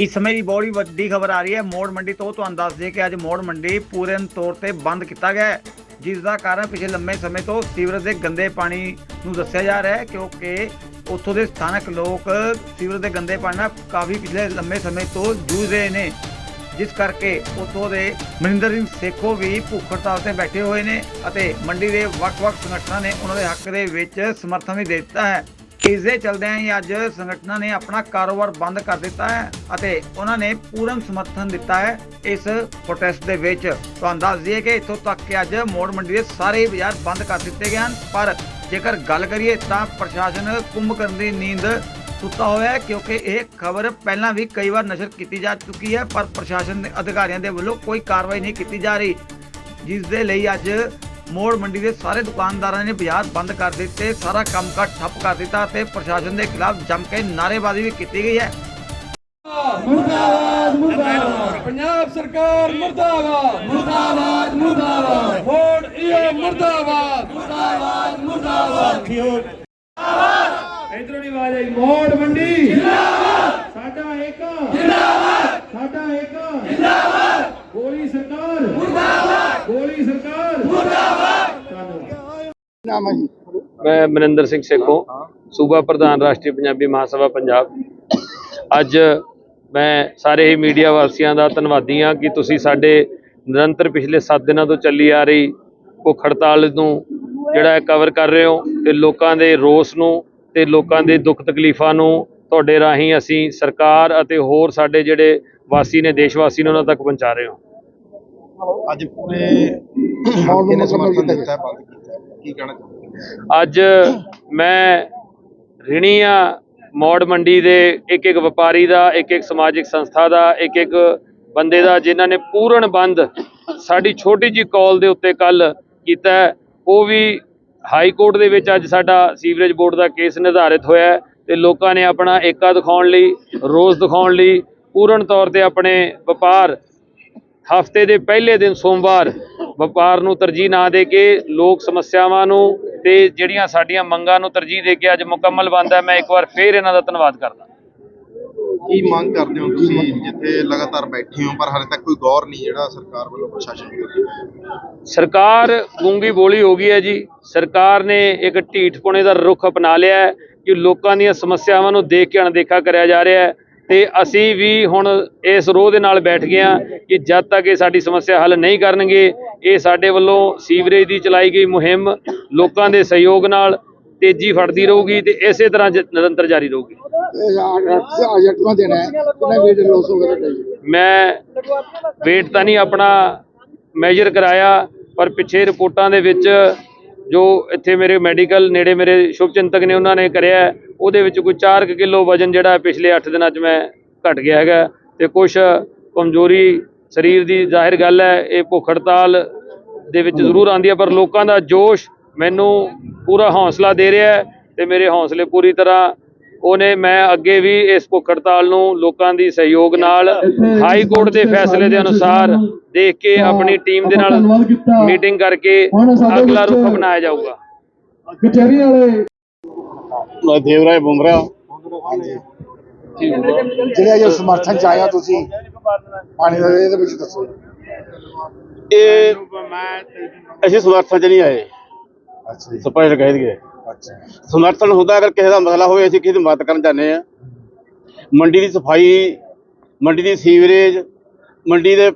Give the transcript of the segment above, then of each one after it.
ਇਸ ਸਮੇਂ ਦੀ ਬੜੀ ਵੱਡੀ ਖਬਰ ਆ ਰਹੀ ਹੈ। ਮੋੜ ਮੰਡੀ ਤੋਂ ਤੁਹਾਨੂੰ ਦੱਸ ਦਈਏ ਕਿ ਅੱਜ ਮੋੜ ਮੰਡੀ ਪੂਰਨ ਤੌਰ ਤੇ ਬੰਦ ਕੀਤਾ ਗਿਆ ਹੈ। ਜਿਸ ਦਾ ਕਾਰਨ ਪਿਛਲੇ ਲੰਮੇ ਸਮੇਂ ਤੋਂ ਸੀਵਰੇਜ ਦੇ ਗੰਦੇ ਪਾਣੀ ਨੂੰ ਦੱਸਿਆ ਜਾ ਰਿਹਾ ਹੈ ਕਿਉਂਕਿ ਉੱਥੋਂ ਦੇ ਸਥਾਨਕ ਲੋਕ ਸੀਵਰੇਜ ਦੇ ਗੰਦੇ ਪਾਣੀ ਨਾਲ ਕਾਫੀ ਪਿਛਲੇ ਲੰਮੇ ਸਮੇਂ ਤੋਂ ਜੂਝ ਰਹੇ ਨੇ। ਜਿਸ ਕਰਕੇ ਉੱਥੋਂ ਦੇ ਮਨਿੰਦਰ ਸਿੰਘ ਸੇਖੋ ਵੀ ਭੁੱਖ ਹੜਤਾਲ ਤੇ ਬੈਠੇ ਹੋਏ ਨੇ ਅਤੇ ਮੰਡੀ ਦੇ ਵੱਖ-ਵੱਖ ਸੰਗਠਨਾਂ ਨੇ ਉਹਨਾਂ ਦੇ ਹੱਕ ਦੇ ਵਿੱਚ ਸਮਰਥਨ ਵੀ ਦੇ ਦਿੱਤਾ ਹੈ। ਇਸ ਦੇ ਚਲਦਿਆਂ ਹੀ ਅੱਜ। ਸੰਗਠਨਾਂ ਨੇ ਆਪਣਾ ਕਾਰੋਬਾਰ ਬੰਦ ਕਰ ਦਿੱਤਾ ਹੈ ਅਤੇ ਉਹਨਾਂ ਨੇ ਪੂਰਨ ਸਮਰਥਨ ਦਿੱਤਾ ਹੈ ਇਸ ਪ੍ਰੋਟੈਸਟ ਦੇ ਵਿੱਚ। ਤੁਹਾਨੂੰ ਦੱਸ ਦਈਏ ਕਿ ਇੱਥੋਂ ਤੱਕ ਕਿ ਅੱਜ ਮੋੜ ਮੰਡੀ ਦੇ ਸਾਰੇ ਬਾਜ਼ਾਰ ਬੰਦ ਕਰ ਦਿੱਤੇ ਗਏ ਹਨ। ਪਰ ਜੇਕਰ ਗੱਲ ਕਰੀਏ ਤਾਂ ਪ੍ਰਸ਼ਾਸਨ ਕੁੰਭਕਰਨ ਦੀ ਨੀਂਦ ਸੁੱਤਾ ਹੋਇਆ ਹੈ ਕਿਉਂਕਿ ਇਹ ਖਬਰ ਪਹਿਲਾਂ ਵੀ ਕਈ ਵਾਰ ਨਸ਼ਰ ਕੀਤੀ ਜਾ ਚੁੱਕੀ ਹੈ, ਪਰ ਪ੍ਰਸ਼ਾਸਨ ਦੇ ਅਧਿਕਾਰੀਆਂ ਦੇ ਵੱਲੋਂ ਕੋਈ ਕਾਰਵਾਈ ਨਹੀਂ ਕੀਤੀ ਜਾ ਰਹੀ। ਜਿਸ ਦੇ ਲਈ ਅੱਜ ਮੋੜ ਮੰਡੀ ਦੇ ਸਾਰੇ ਦੁਕਾਨਦਾਰਾਂ ਨੇ ਬਾਜ਼ਾਰ ਬੰਦ ਕਰ ਦਿੱਤੇ ਸਾਰਾ ਕੰਮਕਾਜ ਠੱਪ ਕਰ ਦਿੱਤਾ ਤੇ ਪ੍ਰਸ਼ਾਸਨ ਦੇ ਖਿਲਾਫ ਜੰਮ ਕੇ ਨਾਅਰੇਬਾਜ਼ੀ ਵੀ ਕੀਤੀ ਗਈ ਹੈ। ਮੁਰਦਾਬਾਦ ਮੁਰਦਾਬਾਦ। ਪੰਜਾਬ ਸਰਕਾਰ ਮੁਰਦਾਬਾਦ। ਮੁਰਦਾਬਾਦ ਮੁਰਦਾਬਾਦ। ਵੋਟ ਇਹ ਮੁਰਦਾਬਾਦ। ਮੁਰਦਾਬਾਦ ਮੁਰਦਾਬਾਦ। ਇਧਰੋਂ ਦੀ ਆਵਾਜ਼ ਆਈ ਮੋੜ ਮੰਡੀ। ਜਿੰਦਾਬਾਦ ਸਾਡਾ ਇੱਕ ਜਿੰਦਾਬਾਦ ਸਾਡਾ ਇੱਕ ਜਿੰਦਾਬਾਦ। ਗੋਲੀ ਸਰਕਾਰ। ਮੁਰਦਾਬਾਦ ਗੋਲੀ ਸਰਕਾਰ। ਨਾਮ ਹੈ ਜੀ? ਮੈਂ ਮਨਿੰਦਰ ਸਿੰਘ ਸੇਖੋਂ ਸੂਬਾ ਪ੍ਰਧਾਨ ਰਾਸ਼ਟਰੀ ਪੰਜਾਬੀ ਮਹਾਸਭਾ ਪੰਜਾਬ। ਅੱਜ ਮੈਂ ਸਾਰੇ ਹੀ ਮੀਡੀਆ ਵਾਸੀਆਂ ਦਾ ਧੰਨਵਾਦੀ ਹਾਂ ਕਿ ਤੁਸੀਂ ਸਾਡੇ ਨਿਰੰਤਰ ਪਿਛਲੇ 7 ਦਿਨਾਂ ਤੋਂ ਚੱਲੀ ਆ ਰਹੀ ਭੁੱਖ ਹੜਤਾਲ ਨੂੰ ਜਿਹੜਾ ਹੈ ਕਵਰ ਕਰ ਰਹੇ ਹੋ ਤੇ ਲੋਕਾਂ ਦੇ ਰੋਸ ਨੂੰ ਤੇ ਲੋਕਾਂ ਦੇ ਦੁੱਖ ਤਕਲੀਫਾਂ ਨੂੰ ਤੁਹਾਡੇ ਰਾਹੀਂ ਅਸੀਂ ਸਰਕਾਰ ਅਤੇ ਹੋਰ ਸਾਡੇ ਜਿਹੜੇ ਵਾਸੀ ਨੇ ਦੇਸ਼ ਵਾਸੀ ਨੇ ਉਹਨਾਂ ਤੱਕ ਪਹੁੰਚਾ ਰਹੇ ਹਾਂ। ਅੱਜ ਪੂਰੇ ਹਲਕੇ ਨੇ ਸਮਰਥਨ ਦਿੱਤਾ ਹੈ। ਬੰਦ। ਕੀ ਕਹਿਣਾ ਚਾਹੁੰਦੇ ਅੱਜ ਮੈਂ ਰਿਣੀਆਂ ਮੌੜ ਮੰਡੀ ਦੇ ਇੱਕ ਇੱਕ ਵਪਾਰੀ ਦਾ, ਇੱਕ ਇੱਕ ਸਮਾਜਿਕ ਸੰਸਥਾ ਦਾ, ਇੱਕ ਇੱਕ ਬੰਦੇ ਦਾ ਜਿਨ੍ਹਾਂ ਨੇ ਪੂਰਨ ਬੰਦ ਸਾਡੀ ਛੋਟੀ ਜੀ ਕਾਲ ਦੇ ਉੱਤੇ ਕੱਲ ਕੀਤਾ ਉਹ ਵੀ ਹਾਈ ਕੋਰਟ ਦੇ ਵਿੱਚ ਅੱਜ ਸਾਡਾ ਸੀਵਰੇਜ ਬੋਰਡ ਦਾ ਕੇਸ ਨਿਰਧਾਰਿਤ ਹੋਇਆ ਹੈ ਤੇ ਲੋਕਾਂ ਨੇ ਆਪਣਾ ਏਕਾ ਦਿਖਾਉਣ ਲਈ, ਰੋਸ ਦਿਖਾਉਣ ਲਈ ਪੂਰਨ ਤੌਰ ਤੇ ਆਪਣੇ ਵਪਾਰ ਹਫ਼ਤੇ ਦੇ ਪਹਿਲੇ ਦਿਨ ਸੋਮਵਾਰ ਵਪਾਰ ਨੂੰ ਤਰਜੀਹ ਨਾ ਦੇ ਕੇ ਲੋਕ ਸਮੱਸਿਆਵਾਂ ਨੂੰ ਤੇ ਜਿਹੜੀਆਂ ਸਾਡੀਆਂ ਮੰਗਾਂ ਨੂੰ ਤਰਜੀਹ ਦੇ ਕੇ ਅੱਜ ਮੁਕੰਮਲ ਬੰਦ ਹੈ ਮੈਂ ਇੱਕ ਵਾਰ ਫੇਰ ਇਹਨਾਂ ਦਾ ਧੰਨਵਾਦ ਕਰਦਾ। ਕੀ ਮੰਗ ਕਰਦੇ ਹੋ ਤੁਸੀਂ ਜਿੱਥੇ ਲਗਾਤਾਰ ਬੈਠੇ ਹੋ ਪਰ ਹਾਲੇ ਤੱਕ ਕੋਈ ਗੌਰ ਨਹੀਂ ਜਿਹੜਾ ਸਰਕਾਰ ਵੱਲੋਂ ਪ੍ਰਸ਼ਾਸਨ ਵੱਲੋਂ ਸਰਕਾਰ ਗੂੰਗੀ ਬੋਲੀ ਹੋ ਗਈ ਹੈ ਜੀ। ਸਰਕਾਰ ਨੇ ਇੱਕ ਢੀਠਪੁਣੇ ਦਾ ਰੁਖ ਅਪਣਾ ਲਿਆ ਹੈ ਕਿ ਲੋਕਾਂ ਦੀਆਂ ਸਮੱਸਿਆਵਾਂ ਨੂੰ ਦੇਖ ਕੇ ਅਣਦੇਖਾ ਕਰਿਆ ਜਾ ਰਿਹਾ ਹੈ। ਤੇ ਅਸੀਂ ਵੀ ਹੁਣ ਇਸ ਰੋਹ ਦੇ ਨਾਲ ਬੈਠ ਗਏ ਹਾਂ ਕਿ ਜਦ ਤੱਕ ਇਹ ਸਾਡੀ ਸਮੱਸਿਆ ਹੱਲ ਨਹੀਂ ਕਰਨਗੇ, ਇਹ ਸਾਡੇ ਵੱਲੋਂ ਸੀਵਰੇਜ ਦੀ ਚਲਾਈ ਗਈ ਮੁਹਿੰਮ ਲੋਕਾਂ ਦੇ ਸਹਿਯੋਗ ਨਾਲ ਤੇਜ਼ੀ ਫੜਦੀ ਰਹੂਗੀ ਤੇ ਇਸੇ ਤਰ੍ਹਾਂ ਜ- ਨਿਰੰਤਰ ਜਾਰੀ ਰਹੂਗੀ। ਏਜੰਟਾਂ ਵੇਟ ਮੈਂ weight ਤਾਂ ਨਹੀਂ ਆਪਣਾ ਮੈਜ਼ਰ ਕਰਾਇਆ, ਪਰ ਪਿੱਛੇ ਰਿਪੋਰਟਾਂ ਦੇ ਵਿੱਚ ਜੋ ਇੱਥੇ ਮੇਰੇ ਮੈਡੀਕਲ ਨੇੜੇ ਮੇਰੇ ਸ਼ੁਭ ਚਿੰਤਕ ਨੇ ਉਹਨਾਂ ਨੇ ਕਰਿਆ ਉਹਦੇ ਵਿੱਚ ਕੋਈ 4 ਕਿਲੋ ਵਜਨ ਜਿਹੜਾ ਪਿਛਲੇ 8 ਦਿਨਾਂ 'ਚ ਮੈਂ ਘਟ ਗਿਆ ਹੈਗਾ। ਤੇ ਕੁਝ ਕਮਜ਼ੋਰੀ ਸਰੀਰ ਦੀ ਜ਼ਾਹਿਰ ਗੱਲ ਹੈ ਇਹ ਭੁੱਖ ਹੜਤਾਲ ਦੇ ਵਿੱਚ ਜ਼ਰੂਰ ਆਉਂਦੀ ਹੈ ਪਰ ਲੋਕਾਂ ਦਾ ਜੋਸ਼ ਮੈਨੂੰ ਪੂਰਾ ਹੌਸਲਾ ਦੇ ਰਿਹਾ ਹੈ ਤੇ ਮੇਰੇ ਹੌਸਲੇ ਪੂਰੀ ਤਰ੍ਹਾਂ ਉਹਨੇ ਮੈਂ ਅੱਗੇ ਵੀ ਇਸ ਭੁੱਖ ਹੜਤਾਲ ਨੂੰ ਲੋਕਾਂ ਦੀ ਸਹਿਯੋਗ ਨਾਲ ਹਾਈ ਕੋਰਟ ਦੇ ਫੈਸਲੇ ਦੇ ਅਨੁਸਾਰ ਦੇਖ ਕੇ ਆਪਣੀ ਟੀਮ ਦੇ ਨਾਲ ਮੀਟਿੰਗ ਕਰਕੇ ਅਗਲਾ ਰੁਖ ਅਪਣਾਇਆ ਜਾਊਗਾ। ਕਚਹਿਰੀ ਵਾਲੇ ਮੈਂ ਦੇਵਰਾਏ ਬੁਮਰਾ ਜਿਹੜੇ ਜੋ ਸਮਰਥਨ ਚ ਆਇਆ ਤੁਸੀਂ ਪਾਣੀ ਦਾ ਇਹਦੇ ਵਿੱਚ ਦੱਸੋ। ਇਹ ਅਸੀਂ ਸਮਰਥਨ ਚ ਨਹੀਂ ਆਏ। ਅੱਛਾ ਸਪਸ਼ਟ ਕਹਿ ਦਈਏ। ਅੱਛਾ। ਸਮਰਥਨ ਹੁੰਦਾ ਅਗਰ ਕਿਸੇ ਦਾ ਮਸਲਾ ਹੋਵੇ ਅਸੀਂ ਕਿਸੇ ਦੀ ਮਦਦ ਕਰਨ ਜਾਂਦੇ ਆ ਮੰਡੀ ਦੀ ਸਫ਼ਾਈ ਮੰਡੀ ਦੀ ਸੀਵਰੇਜ ਮੰਡੀ ਦੇ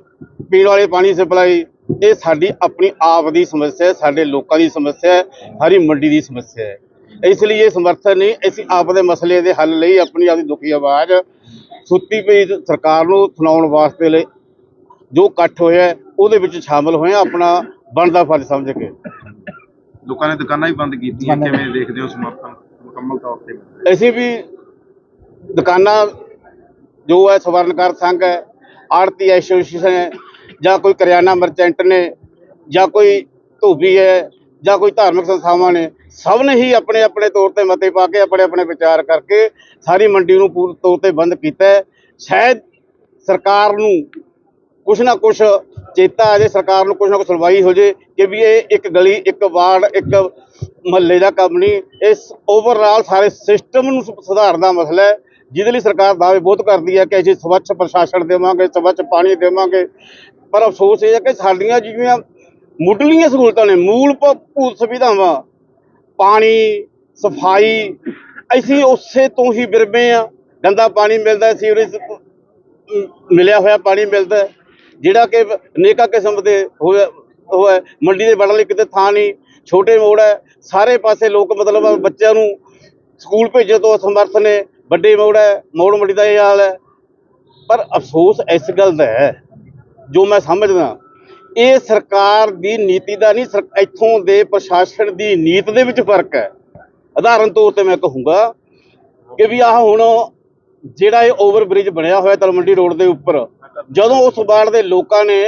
ਪੀਣ ਵਾਲੇ ਪਾਣੀ ਸਪਲਾਈ ਇਹ ਸਾਡੀ ਆਪਣੀ ਆਪ ਦੀ ਸਮੱਸਿਆ ਹੈ ਸਾਡੇ ਲੋਕਾਂ ਦੀ ਸਮੱਸਿਆ ਹੈ ਸਾਰੀ ਮੰਡੀ ਦੀ ਸਮੱਸਿਆ ਹੈ। ਇਸ ਲਈ ਇਹ ਸਮਰਥਨ ਨਹੀਂ ਅਸੀਂ ਆਪ ਦੇ ਮਸਲੇ ਦੇ ਹੱਲ ਲਈ ਆਪਣੀ ਆਪਦੀ ਦੁਖੀ ਆਵਾਜ਼ ਸੁੱਤੀ ਪਈ ਸਰਕਾਰ ਨੂੰ ਸੁਣਾਉਣ ਵਾਸਤੇ ਲਈ ਜੋ ਇਕੱਠ ਹੋਇਆ ਹੈ, ਉਹਦੇ ਵਿੱਚ ਸ਼ਾਮਲ ਹੋਏ ਹਾਂ, ਆਪਣਾ ਬਣਦਾ ਫਰਜ਼ ਸਮਝ ਕੇ। ਲੋਕਾਂ ਨੇ ਦੁਕਾਨਾਂ ਵੀ ਬੰਦ ਕੀਤੀਆਂ ਕਿਵੇਂ ਦੇਖਦੇ ਹੋ ਸਮਰਥਨ ਮੁਕੰਮਲ ਤੌਰ ਤੇ? ਅਸੀਂ ਵੀ ਦੁਕਾਨਾਂ ਜੋ ਹੈ ਸਵਰਨਕਾਰ ਸੰਘ ਹੈ ਆੜਤੀ ਐਸੋਸੀਏਸ਼ਨ ਹੈ ਜਾਂ ਕੋਈ ਕਰਿਆਨਾ ਮਰਚੈਂਟ ਨੇ ਜਾਂ ਕੋਈ ਧੋਬੀ ਹੈ ਜਾਂ ਕੋਈ ਧਾਰਮਿਕ ਸੰਸਥਾਵਾਂ ਨੇ, ਸਭ ਨੇ ਹੀ ਆਪਣੇ ਆਪਣੇ ਤੌਰ ਤੇ ਮਤੇ ਪਾ ਕੇ ਆਪਣੇ ਆਪਣੇ ਵਿਚਾਰ ਕਰਕੇ ਸਾਰੀ ਮੰਡੀ ਨੂੰ ਪੂਰਨ ਤੌਰ ਤੇ ਬੰਦ ਕੀਤਾ ਹੈ। ਸ਼ਾਇਦ ਸਰਕਾਰ ਨੂੰ ਕੁਛ ਨਾ ਕੁਛ ਚੇਤਾ ਆ ਜੇ, ਸਰਕਾਰ ਨੂੰ ਕੁਛ ਨਾ ਕੁਛ ਸੁਣਵਾਈ ਹੋ ਜੇ ਕਿ ਵੀ ਇਹ ਇੱਕ ਗਲੀ, ਇੱਕ ਵਾਰਡ, ਇੱਕ ਮਹੱਲੇ ਦਾ ਕੰਮ ਨਹੀਂ। ਇਸ ਓਵਰਆਲ ਸਾਰੇ ਸਿਸਟਮ ਨੂੰ ਸੁ- ਸੁਧਾਰਨ ਦਾ ਮਸਲਾ ਹੈ, ਜਿਹਦੇ ਲਈ ਸਰਕਾਰ ਦਾਅਵੇ ਬਹੁਤ ਕਰਦੀ ਹੈ ਕਿ ਅਸੀਂ ਸਵੱਛ ਪ੍ਰਸ਼ਾਸਨ ਦੇਵਾਂਗੇ, ਸਵੱਛ ਪਾਣੀ ਦੇਵਾਂਗੇ। ਪਰ ਅਫਸੋਸ ਇਹ ਹੈ ਕਿ ਸਾਡੀਆਂ ਜਿਹੜੀਆਂ ਮੁੱਢਲੀਆਂ ਸਹੂਲਤਾਂ ਨੇ, ਮੂਲ ਭ- ਭੂਤ ਸੁਵਿਧਾਵਾਂ, ਪਾਣੀ, ਸਫ਼ਾਈ, ਅਸੀਂ ਉਸੇ ਤੋਂ ਹੀ ਬਿਰਬੇ ਆ ਗੰਦਾ ਪਾਣੀ ਮਿਲਦਾ ਸੀਵਰੇਜ ਮਿਲਿਆ ਹੋਇਆ ਪਾਣੀ ਮਿਲਦਾ ਜਿਹੜਾ ਕਿ ਨੇਕਾ ਕਿਸਮ ਦੇ ਹੋਇਆ ਉਹ ਮੰਡੀ ਦੇ ਵੜਨ ਲਈ ਕਿਤੇ ਥਾਂ ਨਹੀਂ, ਛੋਟੇ ਮੋੜ ਹੈ, ਸਾਰੇ ਪਾਸੇ ਲੋਕ ਮਤਲਬ ਬੱਚਿਆਂ ਨੂੰ ਸਕੂਲ ਭੇਜਣ ਤੋਂ ਅਸਮਰਥ ਨੇ, ਵੱਡੇ ਮੋੜ ਹੈ, ਮੋੜ ਮੰਡੀ ਦਾ ਇਹ ਹਾਲ ਹੈ। ਪਰ ਅਫਸੋਸ ਇਸ ਗੱਲ ਦਾ ਹੈ, ਜੋ ਮੈਂ ਸਮਝਦਾ ਇਹ ਸਰਕਾਰ ਦੀ ਨੀਤੀ ਦਾ ਨਹੀਂ, ਸਰ- ਇੱਥੋਂ ਦੇ ਪ੍ਰਸ਼ਾਸਨ ਦੀ ਨੀਤ ਦੇ ਵਿੱਚ ਫ਼ਰਕ ਹੈ। ਉਦਾਹਰਨ ਤੌਰ ਤੇ ਮੈਂ ਕਹੂੰਗਾ ਕਿ ਵੀ ਆਹ ਹੁਣ ਜਿਹੜਾ ਇਹ ਓਵਰ ਬ੍ਰਿਜ ਬਣਿਆ ਹੋਇਆ ਤਲਮੰਡੀ ਰੋਡ ਦੇ ਉੱਪਰ, ਜਦੋਂ ਉਸ ਵਾਰਡ ਦੇ ਲੋਕਾਂ ਨੇ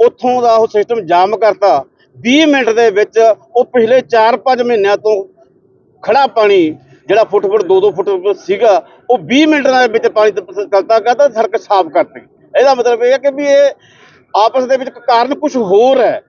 ਉੱਥੋਂ ਦਾ ਉਹ ਸਿਸਟਮ ਜਾਮ ਕਰਤਾ 20 ਮਿੰਟ ਦੇ ਵਿੱਚ ਉਹ ਪਿਛਲੇ 4-5 ਮਹੀਨਿਆਂ ਤੋਂ ਖੜਾ ਪਾਣੀ ਜਿਹੜਾ ਫੁੱਟ ਫੁੱਟ 2-2 ਫੁੱਟ ਸੀਗਾ, ਉਹ 20 ਮਿੰਟ ਦੇ ਵਿੱਚ ਪਾਣੀ ਚਲਤਾ ਕਰਤਾ ਸੜਕ ਸਾਫ਼ ਕਰਤੀ। ਇਹਦਾ ਮਤਲਬ ਇਹ ਹੈ ਕਿ ਵੀ ਇਹ ਆਪਸ ਦੇ ਵਿੱਚ ਕਾਰਨ ਕੁਝ ਹੋਰ ਹੈ।